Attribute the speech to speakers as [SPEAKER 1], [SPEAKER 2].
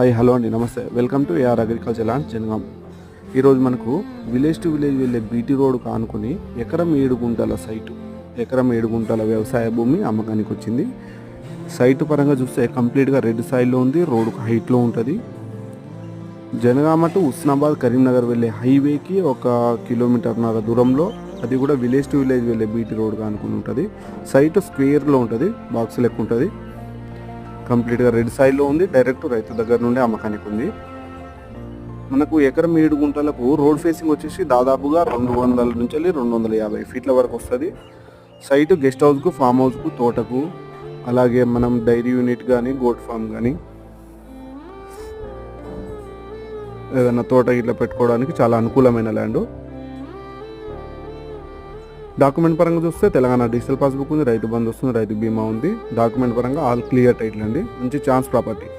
[SPEAKER 1] Hi hello అండి నమస్తే. Welcome to AR agriculture land Jangaon. ఈరోజు మనకు విలేజ్ టు విలేజ్ వెళ్ళే బీటీ రోడ్ కానుకొని ఎకరం ఏడు గుంటల సైటు ఎకరం ఏడు గుంటల వ్యవసాయ భూమి అమ్మకానికి వచ్చింది. సైటు పరంగా చూస్తే కంప్లీట్గా రెడ్ సైడ్లో ఉంది రోడ్ హైట్లో ఉంటుంది. జనగామ టు ఉస్నాబాద్ కరీంనగర్ వెళ్ళే హైవేకి ఒక కిలోమీటర్న్నర దూరంలో అది కూడా విలేజ్ టు విలేజ్ వెళ్ళే బీటీ రోడ్ కానుకొని ఉంటుంది. సైట్ స్క్వేర్లో ఉంటుంది బాక్స్ లెక్క ఉంటుంది. కంప్లీట్గా రెడ్ సైడ్లో ఉంది. డైరెక్ట్ రైతు దగ్గర నుండి అమ్మకానికి ఉంది. మనకు ఎకరం ఏడు గుంటలకు రోడ్ ఫేసింగ్ వచ్చేసి దాదాపుగా రెండు వందల నుంచి వెళ్ళి రెండు వందల యాభై ఫీట్ల వరకు వస్తుంది. సైట్ గెస్ట్ హౌస్కు ఫామ్ హౌస్కు తోటకు అలాగే మనం డైరీ యూనిట్ కానీ గోట్ ఫామ్ కానీ ఏదైనా తోట ఇట్లా పెట్టుకోవడానికి చాలా అనుకూలమైన ల్యాండ్. డాక్యుమెంట్ పరంగా చూస్తే తెలంగాణ డిజిటల్ పాస్బుక్ ఉంది రైతు బంధు వస్తుంది రైతు బీమా ఉంది. డాక్యుమెంట్ పరంగా ఆల్ క్లియర్ టైటిల్ అండి. మంచి ఛాన్స్ ప్రాపర్టీ